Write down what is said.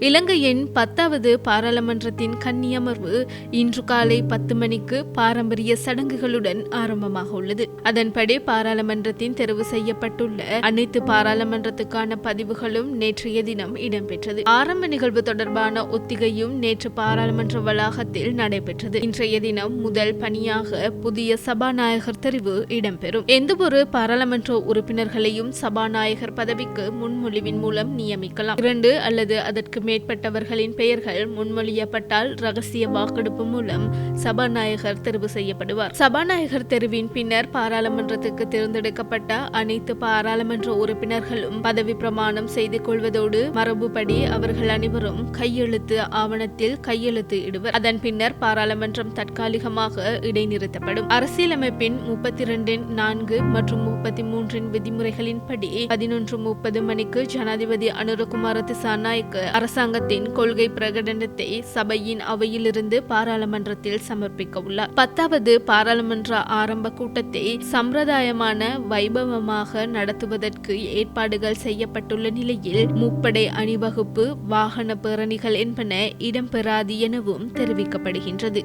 இலங்கையின் பத்தாவது பாராளுமன்றத்தின் கன்னியமர்வு இன்று காலை பத்து மணிக்கு பாரம்பரிய சடங்குகளுடன் ஆரம்பமாக உள்ளது. அதன்படி பாராளுமன்றத்தின் தெரிவு செய்யப்பட்டுள்ள அனைத்து பாராளுமன்றத்துக்கான பதிவுகளும் நேற்றைய தினம் இடம்பெற்றது. ஆரம்ப நிகழ்வு தொடர்பான ஒத்திகையும் நேற்று பாராளுமன்ற வளாகத்தில் நடைபெற்றது. இன்றைய தினம் முதல் பணியாக புதிய சபாநாயகர் தெரிவு இடம்பெறும். எந்தவொரு பாராளுமன்ற உறுப்பினர்களையும் சபாநாயகர் பதவிக்கு முன்மொழிவின் மூலம் நியமிக்கலாம். இரண்டு அல்லது அதற்கு மேற்பட்டவர்களின் பெயர்கள் முன்மொழியப்பட்டால் ரகசிய வாக்கெடுப்பு மூலம் சபாநாயகர் தெரிவு செய்யப்படுவார். சபாநாயகர் தெரிவின் பின்னர் பாராளுமன்றத்துக்கு தேர்ந்தெடுக்கப்பட்ட அனைத்து பாராளுமன்ற உறுப்பினர்களும் பதவி பிரமாணம் செய்து கொள்வதோடு மரபுப்படி அவர்கள் அனைவரும் கையெழுத்து ஆவணத்தில் கையெழுத்து இடுவர். அதன் பின்னர் பாராளுமன்றம் தற்காலிகமாக இடைநிறுத்தப்படும். அரசியலமைப்பின் முப்பத்தி இரண்டின் நான்கு மற்றும் முப்பத்தி மூன்றின் விதிமுறைகளின்படி பதினொன்று முப்பது மணிக்கு ஜனாதிபதி அனுரகுமார திசாநாயக்கு அரசாங்கத்தின் கொள்கை பிரகடனத்தை சபையின் அவையிலிருந்து பாராளுமன்றத்தில் சமர்ப்பிக்க உள்ளார். பத்தாவது பாராளுமன்ற ஆரம்ப கூட்டத்தை சம்பிரதாயமான வைபவமாக நடத்துவதற்கு ஏற்பாடுகள் செய்யப்பட்டுள்ள நிலையில் முப்படை அணிவகுப்பு வாகன பேரணிகள் என்பன இடம்பெறாது எனவும் தெரிவிக்கப்படுகின்றது.